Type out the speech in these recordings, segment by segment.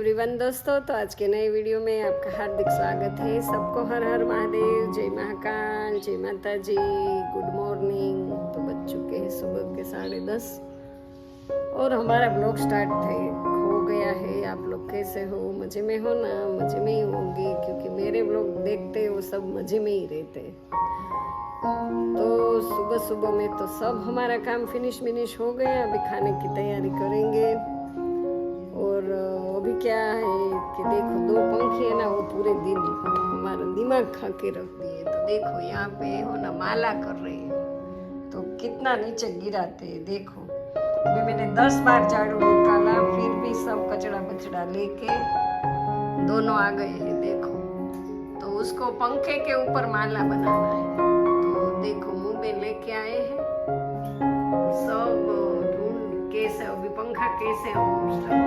Everyone दोस्तों तो आज के नए वीडियो में आपका हार्दिक स्वागत है। सबको हर हर महादेव, जय महाकाल, जय माता जी गुड मॉर्निंग तो बज चुके हैं सुबह के साढ़े दस और हमारा ब्लॉग स्टार्ट थे हो गया है। आप लोग कैसे हो? मज़े में हो ना? मज़े में ही होंगे, क्योंकि मेरे ब्लॉग देखते वो सब मज़े में ही रहते। तो सुबह सुबह में तो सब हमारा काम फिनिश मिनिश हो गया। अभी खाने की तैयारी करेंगे। और अभी क्या है कि देखो दो पंखे है ना, वो पूरे दिन हमारा दिमाग खा के रख दिए। तो देखो यहाँ पे हो ना माला कर रहे हैं। तो कितना नीचे गिराते हैं, देखो। अभी मैंने दस बार झाड़ू निकाला, फिर भी सब कचड़ा बचड़ा लेके दोनों आ गए हैं, देखो। तो उसको पंखे के ऊपर माला बनाना है। तो देखो मुँह में लेके आए हैं। सब ढूंढ, कैसे, अभी पंखा कैसे हम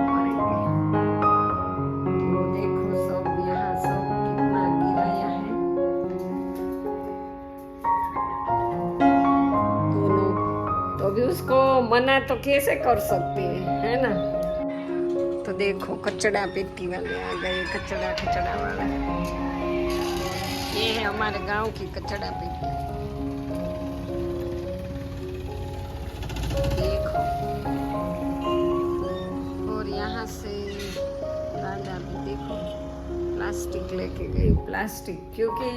मना तो कैसे कर सकते हैं, है ना? तो देखो, कचड़ा पेटी वाले आ गए, कचड़ा कचड़ा वाला। ये है हमारे गाँव की कचड़ा पेटी। देखो। और यहाँ से राजा भी देखो, प्लास्टिक लेके गई प्लास्टिक, क्योंकि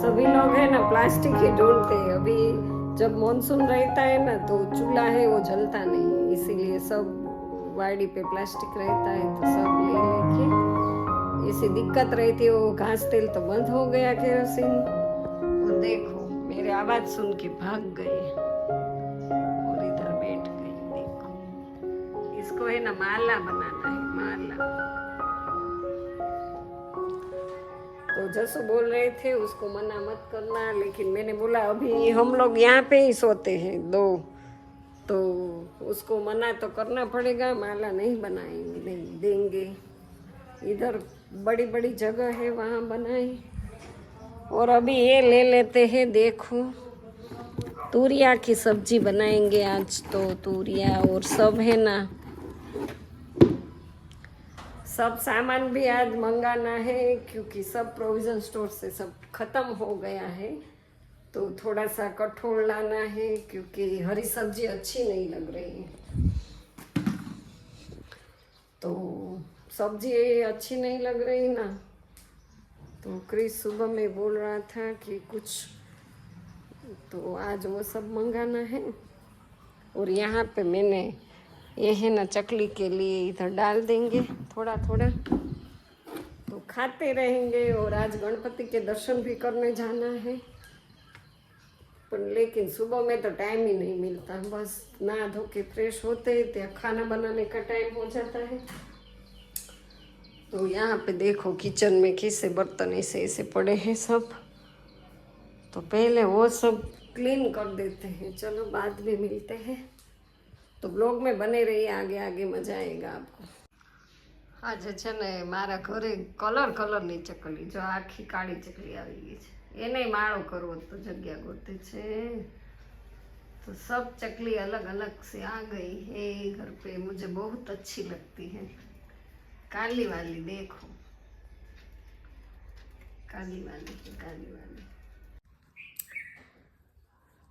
सभी लोग है ना, प्लास्टिक ही ढूंढते अभी जब मानसून रहता है ना तो चूल्हा है, वो जलता नहीं इसीलिए सब वाड़ी पे प्लास्टिक रहता है तो सब ले लेके ऐसी दिक्कत रहती है, वो घास तेल तो बंद हो गया केरोसिन और देखो, मेरे आवाज़ सुन के भाग गए और इधर बैठ गई, देखो। इसको है ना माला बनाना है, माला। तो जसो बोल रहे थे, उसको मना मत करना, लेकिन मैंने बोला, अभी हम लोग यहाँ पे ही सोते हैं, दो। तो उसको मना तो करना पड़ेगा, माला नहीं बनाएँगे, नहीं देंगे। इधर बड़ी बड़ी जगह है, वहाँ बनाए। और अभी ये ले लेते हैं, देखो। तूरिया की सब्ज़ी बनाएँगे आज तो तूरिया और सब है ना। सब सामान भी आज मंगाना है, क्योंकि सब प्रोविज़न स्टोर से सब खत्म हो गया है। तो थोड़ा सा कठोर लाना है, क्योंकि हरी सब्ज़ी अच्छी नहीं लग रही है। तो सब्ज़ी अच्छी नहीं लग रही ना। तो क्रिस सुबह में बोल रहा था कि कुछ तो आज वो सब मंगाना है। और यहाँ पे मैंने ये है ना चकली के लिए इधर डाल देंगे थोड़ा थोड़ा। तो खाते रहेंगे और आज गणपति के दर्शन भी करने जाना है। पर लेकिन सुबह में तो टाइम ही नहीं मिलता, बस नहा धो के फ्रेश होते त्या खाना बनाने का टाइम हो जाता है। तो यहाँ पे देखो किचन में कैसे बर्तन ऐसे ऐसे पड़े हैं सब। तो पहले वो सब क्लीन कर देते हैं। चलो बाद में मिलते हैं। તો બ્લોગમાં બને રહીએ આગે આગે મજા આવેગા આપકો આજે છે ને મારા ઘરે કલર કલરની ચકલી જો આખી કાળી ચકલી આવી ગઈ છે એને માળો કરવો તો જગ્યા ગોતે છે तो सब चकली अलग अलग से आ गई है घर पे मुझे बहुत अच्छी लगती है काली वाली देखो काली वाली है काली वाली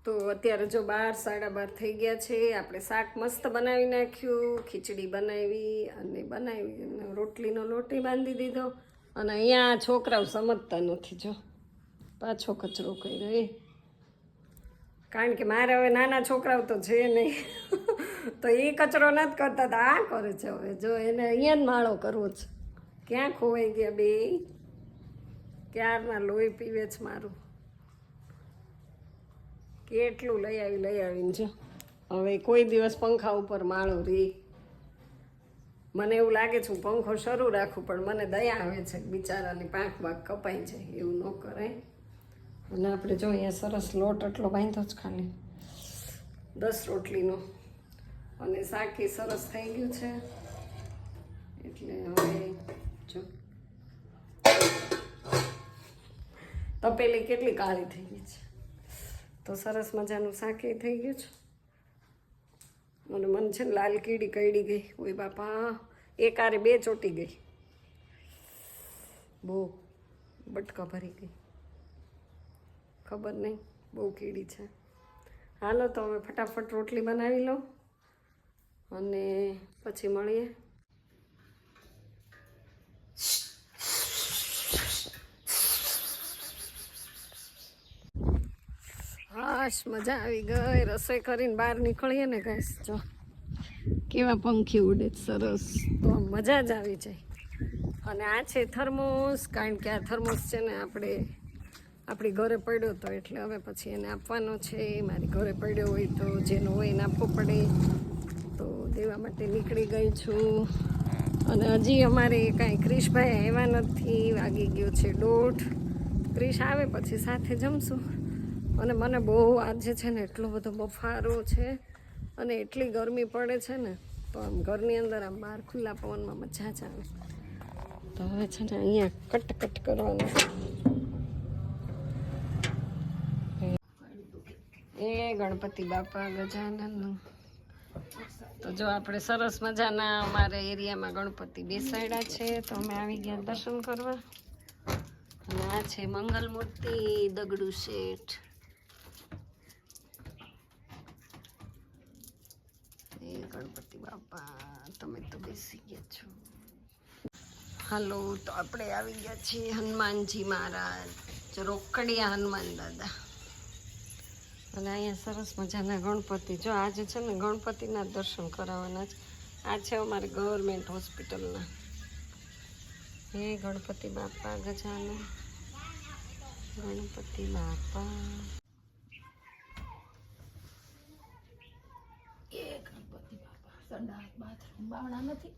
તો અત્યારે જો બાર, સાડા બાર થઈ ગયા છે. આપણે શાક મસ્ત બનાવી નાખ્યું, ખીચડી બનાવી અને બનાવી અને રોટલીનો લોટી બાંધી દીધો. અને અહીંયા છોકરાઓ સમજતા નથી જો. પાછો કચરો કર્યો એ. કારણ કે મારે હવે નાના છોકરાઓ તો છે નહીં. તો એ કચરો નથી કરતા, તો આ કરે છે હવે. જો એને અહીંયા જ માળો કરવો છે. ક્યાં ખોવાઈ ગયા બે? ક્યારના લોહી પીવે છે મારું? કેટલું લઈ આવી, લઈ આવીને જો. હવે કોઈ દિવસ પંખા ઉપર માળો રે. મને એવું લાગે છે હું પંખો શરૂ રાખું, પણ મને દયા આવે છે બિચારાની પાંખ બાંખ કપાઈ જાય, એવું ન કરે. અને આપણે જો અહીંયા સરસ લોટ એટલો બાંધો જ ખાલી. દસ રોટલીનો. અને શાકી સરસ થઈ ગયું છે. એટલે હવે જો. તપેલી કેટલી કાળી થઈ છે તો સરસ મજાનું શાકે થઈ ગયું છે. મને મન છે ને લાલ કીડી કઈડી ગઈ. ઓય બાપા, એક આરે બે ચોટી ગઈ. બહુ બટકા ભરી ગઈ. ખબર નહીં, બહુ કીડી છે. હાલો તો હવે ફટાફટ રોટલી બનાવી લો અને પછી મળીએ. હાશ મજા આવી ગઈ. રસોઈ કરીને બહાર નીકળીએ ને ગેસ જો. કેવા પંખી ઉડે સરસ. તો મજા જ આવી જાય. અને આ છે થર્મોસ, કારણ કે આ થર્મોસ છે ને આપણે, આપણી ઘરે પડ્યો તો એટલે હવે પછી એને આપવાનો છે. મારી ઘરે પડ્યો હોય તો જેનો હોય એને આપવો પડે. તો દેવા માટે નીકળી ગઈ છું. અને હજી અમારે કાંઈ ક્રિશભાઈ આવ્યા નથી, વાગી ગયો છે દોઢ. ક્રિશ આવે પછી સાથે જમશું. અને મને બહુ આજે છે ને એટલો બધો બફારો છે અને એટલી ગરમી પડે છે ને, તો આમ ઘરની અંદર આમ બહાર ખુલ્લા પવનમાં મજા આવે. તો હવે છે ને અહીંયા કટ કટ કરવાનું. એ ગણપતિ બાપા ગજાનંદ તો જો આપણે સરસ મજાના અમારા એરિયામાં ગણપતિ બેસાડ્યા છે, તો અમે આવી ગયા દર્શન કરવા. અને આ છે મંગલ મૂર્તિ દગડુ શેઠ ગણપતિ બાપા, તમે તો બેસી ગયા છો. હાલો, તો આપણે આવી ગયા છીએ હનુમાનજી મહારાજ રોકડિયા હનુમાન દાદા. અને અહીંયા સરસ મજાના ગણપતિ, જો આજે છે ને ગણપતિના દર્શન કરાવવાના છે. આ છે અમારે ગવર્મેન્ટ હોસ્પિટલના. હે ગણપતિ બાપા એ ગણપતિ બાપા. સંડાસ બાથરૂમ બાવણા નથી.